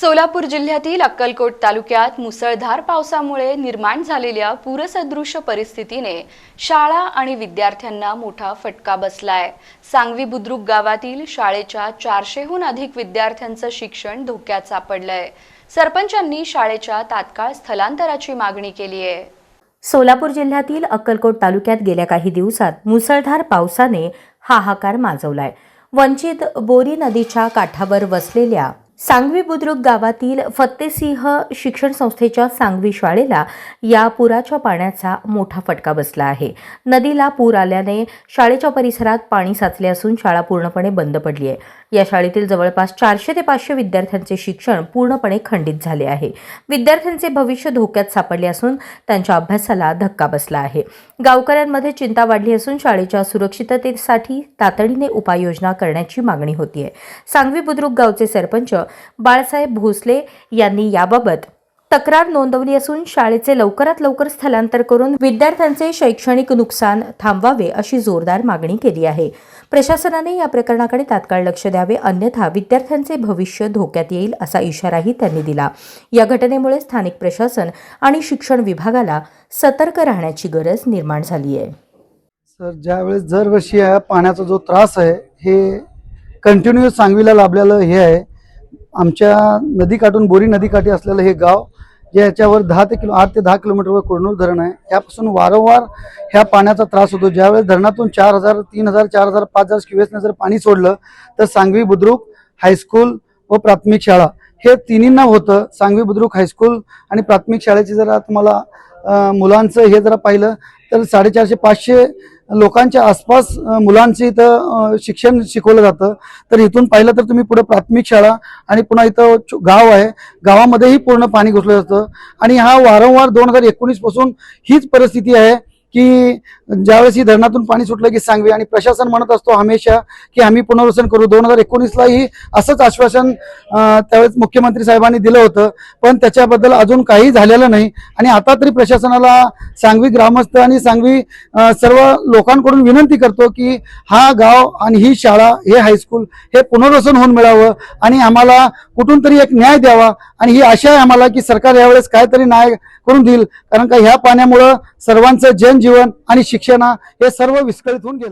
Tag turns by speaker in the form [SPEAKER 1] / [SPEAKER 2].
[SPEAKER 1] सोलापूर जिल्ह्यातील अक्कलकोट तालुक्यात मुसळधार पावसामुळे निर्माण झालेल्या पूरसदृश परिस्थितीने शाळा आणि विद्यार्थ्यांना मोठा फटका बसलाय. सांगवी बुद्रुक गावातील शाळेच्या चारशेहून अधिक विद्यार्थ्यांचं शिक्षण धोक्यात सापडलंय. सरपंचांनी शाळेच्या तात्काळ स्थलांतराची मागणी केली आहे.
[SPEAKER 2] सोलापूर जिल्ह्यातील अक्कलकोट तालुक्यात गेल्या काही दिवसात मुसळधार पावसाने हाहाकार माजवलाय. वंचित बोरी नदीच्या काठावर वसलेल्या सांगवी बुद्रुक गावातील फत्तेसिंह शिक्षण संस्थेच्या सांगवी शाळेला या पुराच्या पाण्याचा मोठा फटका बसला आहे. नदीला पूर आल्याने शाळेच्या परिसरात पाणी साचले असून शाळा पूर्णपणे बंद पडली आहे. या शाळेतील जवळपास चारशे ते पाचशे विद्यार्थ्यांचे शिक्षण पूर्णपणे खंडित झाले आहे. विद्यार्थ्यांचे भविष्य धोक्यात सापडले असून त्यांच्या अभ्यासाला धक्का बसला आहे. गावकऱ्यांमध्ये चिंता वाढली असून शाळेच्या सुरक्षिततेसाठी तातडीने उपाययोजना करण्याची मागणी होती आहे सांगवी बुद्रुक गावचे सरपंच बाळासाहेब भोसले यांनी याबाबत तक्रार नोंदवली असून शाळेचे लवकरात लवकर स्थलांतर करून विद्यार्थ्यांचे शैक्षणिक नुकसान थांबवावे अशी जोरदार मागणी केली आहे. प्रशासनाने या प्रकरणाकडे तात्काळ लक्ष द्यावे अन्यथा विद्यार्थ्यांचे भविष्य धोक्यात येईल असा इशाराही त्यांनी दिला. या घटनेमुळे स्थानिक प्रशासन आणि शिक्षण विभागाला सतर्क राहण्याची गरज निर्माण झाली आहे.
[SPEAKER 3] सर ज्यावेळेस दरवर्षी पाण्याचा जो त्रास आहे हे कंटिन्युअस सांगवीला लाभलेलं हे आहे. आमच्या नदीकाठून बोरी नदीकाठी असलेलं हे गाव जे याच्यावर दहा ते किलो आठ ते दहा किलोमीटरवर कोरनूर धरण आहे. यापासून वारंवार ह्या पाण्याचा त्रास होतो. ज्यावेळेस धरणातून चार हजार तीन हजार चार हजार पाच हजार क्युएसने जर पाणी सोडलं तर सांगवी बुद्रुक हायस्कूल व प्राथमिक शाळा हे तिन्हींना होतं. सांगवी बुद्रुक हायस्कूल आणि प्राथमिक शाळेची जरा तुम्हाला मुलांचं हे जरा पाहिलं तर साडेचारशे पाचशे लोकांच्या आसपास मुलांचं इथं शिक्षण शिकवलं जातं. तर इथून पाहिलं तर तुम्ही पुढे प्राथमिक शाळा आणि पुन्हा इथं गाव आहे. गावामध्येही पूर्ण पाणी घुसलं जातं. आणि हा वारंवार दोन हजार एकोणीसपासून हीच परिस्थिती आहे. की ज्यावेळेस ही धरणातून पाणी सुटलं की सांगवी आणि प्रशासन म्हणत असतो हमेशा की आम्ही पुनर्वसन करू. दोन हजार एकोणीसलाही असंच आश्वासन त्यावेळेस मुख्यमंत्री साहेबांनी दिलं होतं. पण त्याच्याबद्दल अजून काही झालेलं नाही. आणि आता तरी प्रशासनाला सांगवी ग्रामस्थ आणि सांगवी सर्व लोकांकडून विनंती करतो की हा गाव आणि ही शाळा हे हायस्कूल हे पुनर्वसन होऊन मिळावं आणि आम्हाला कुठून तरी एक न्याय द्यावा. आणि ही आशा आहे आम्हाला की सरकार यावेळेस काहीतरी न्याय करून देईल. कारण का ह्या पाण्यामुळं सर्वांचं जन जीवन आणि शिक्षण हे सर्व विस्कळीत होऊन गेलं.